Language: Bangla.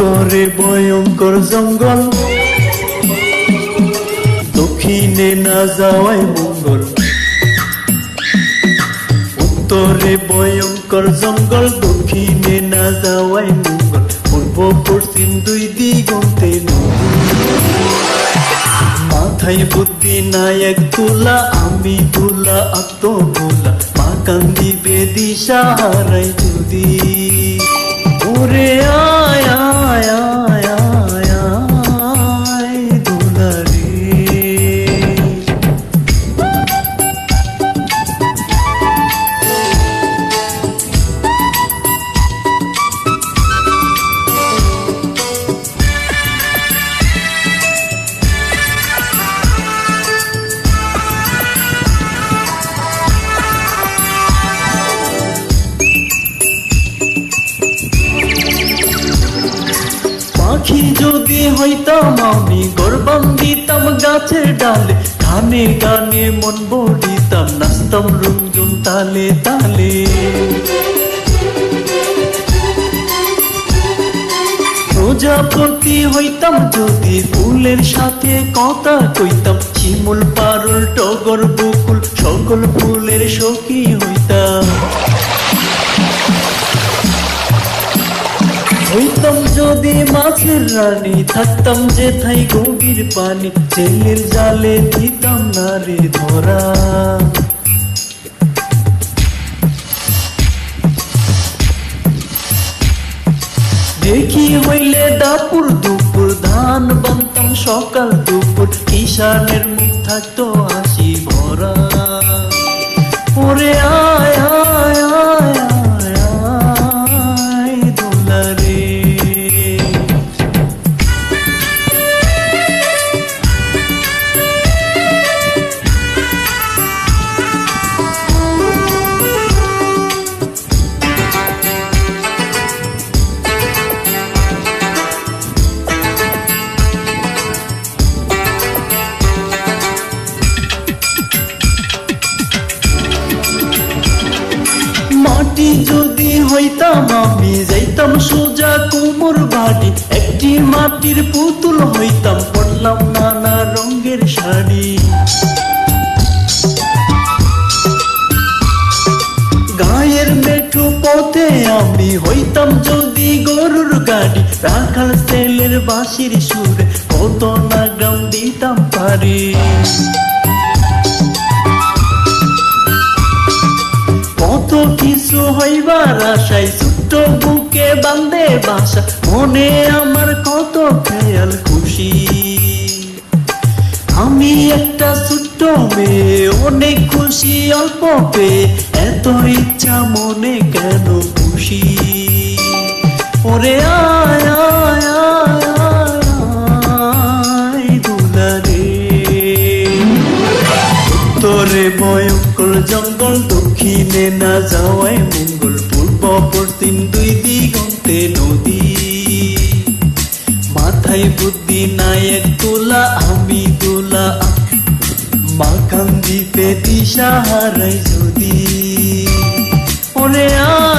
উত্তরে ভয়ঙ্কর জঙ্গল। দক্ষিণে না যাওয়াই মঙ্গল। উত্তরে ভয়ঙ্কর জঙ্গল, দক্ষিণে না যাওয়াই মঙ্গল। পূর্ব পশ্চিম দুই দিগন্তে মাথায় বুদ্ধি নায়ক তুলা, আমি তুলা আত্মভোলা। মা কান্দি বেদি হারাই যদি। ওরে আয় যদি হইতাম আমি গরবাম দিতাম গাছের ডালে, গানে গানে মন বড়িতাম নাচতাম রঞ্জন তালে তালে। প্রজাপতি হইতাম যদি ফুলের সাথে কথা কইতাম, শিমুল পারুল, টগর বকুল, সকল ফুলের সখী হইতাম। যদি মাছের রানী, থাকতাম যে থাই গভীর পানি। জেলের জালে দিতাম না রে ধরা। দেখি হইলে দাপুর দুপুর, ধান বানতাম সকাল দুপুর। কিষানের মুখ থাকতো মাটি যদি হইতাম, আমি যাইতাম সোজা কোমর বাড়ি। একটি মাটির পুতুল হইতাম পড়লাম নানা রঙের শাড়ি। গায়ের মেঠো পথে আমি হইতাম যদি গরুর গাড়ি। রাখাল তেলের বাঁশির সুরে কত না গ্রাম দিতাম পারি। কিছু হইবার আশাই ছোট্ট বুকে বান্ধে বাসা। মনে আমার কত খেয়াল, খুশি। আমি একটা ছোট্ট মেয়ে, অনেক খুশি, অল্প পেয়ে। এত ইচ্ছা মনে কেন খুশি? ওরে আয় আয়। ভয়ঙ্কর জঙ্গল, দক্ষিণে না যাওয়াই মঙ্গল পূর্ব পশ্চিম দুই দিগন্তে নদী। মাথায় বুদ্ধি নায়ক তোলা, আমি তোলা মা কান্দিতে দিশা হারাই যদি। ওরে আয়